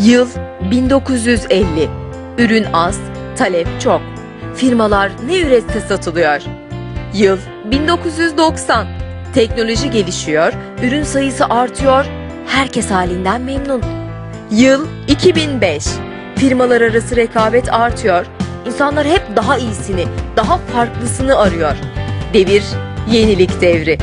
Yıl 1950. Ürün az, talep çok. Firmalar ne üretse satılıyor. Yıl 1990. Teknoloji gelişiyor, ürün sayısı artıyor, herkes halinden memnun. Yıl 2005. Firmalar arası rekabet artıyor. İnsanlar hep daha iyisini, daha farklısını arıyor. Devir yenilik devri.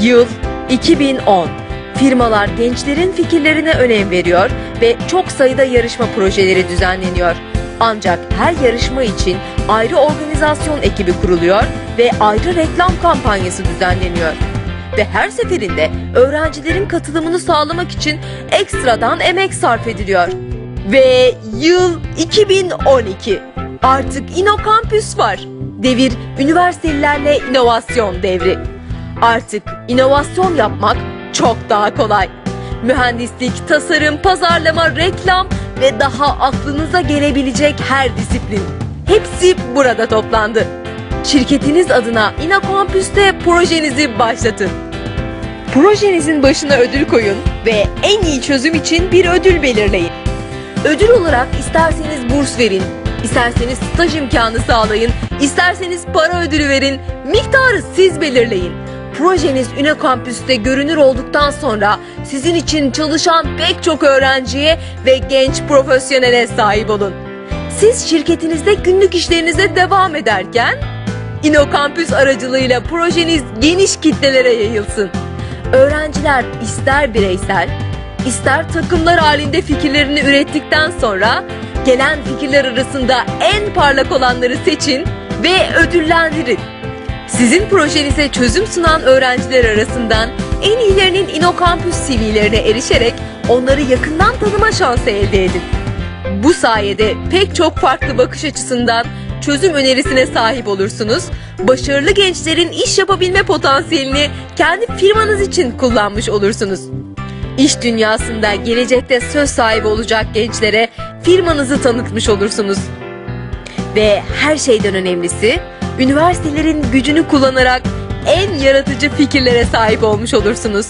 Yıl 2010. Firmalar gençlerin fikirlerine önem veriyor ve çok sayıda yarışma projeleri düzenleniyor. Ancak her yarışma için ayrı organizasyon ekibi kuruluyor ve ayrı reklam kampanyası düzenleniyor. Ve her seferinde öğrencilerin katılımını sağlamak için ekstradan emek sarf ediliyor. Ve yıl 2012. Artık İnokampüs var. Devir üniversitelilerle inovasyon devri. Artık inovasyon yapmak çok daha kolay. Mühendislik, tasarım, pazarlama, reklam ve daha aklınıza gelebilecek her disiplin. Hepsi burada toplandı. Şirketiniz adına İnokampüs'te projenizi başlatın. Projenizin başına ödül koyun ve en iyi çözüm için bir ödül belirleyin. Ödül olarak isterseniz burs verin, isterseniz staj imkanı sağlayın, isterseniz para ödülü verin, miktarı siz belirleyin. Projeniz Üne Kampüs'te görünür olduktan sonra sizin için çalışan pek çok öğrenciye ve genç profesyonele sahip olun. Siz şirketinizde günlük işlerinize devam ederken İnokampüs aracılığıyla projeniz geniş kitlelere yayılsın. Öğrenciler ister bireysel, ister takımlar halinde fikirlerini ürettikten sonra gelen fikirler arasında en parlak olanları seçin ve ödüllendirin. Sizin projenize çözüm sunan öğrenciler arasından en iyilerinin İnokampüs CV'lerine erişerek onları yakından tanıma şansı elde edin. Bu sayede pek çok farklı bakış açısından çözüm önerisine sahip olursunuz. Başarılı gençlerin iş yapabilme potansiyelini kendi firmanız için kullanmış olursunuz. İş dünyasında gelecekte söz sahibi olacak gençlere firmanızı tanıtmış olursunuz. Ve her şeyden önemlisi üniversitelerin gücünü kullanarak en yaratıcı fikirlere sahip olmuş olursunuz.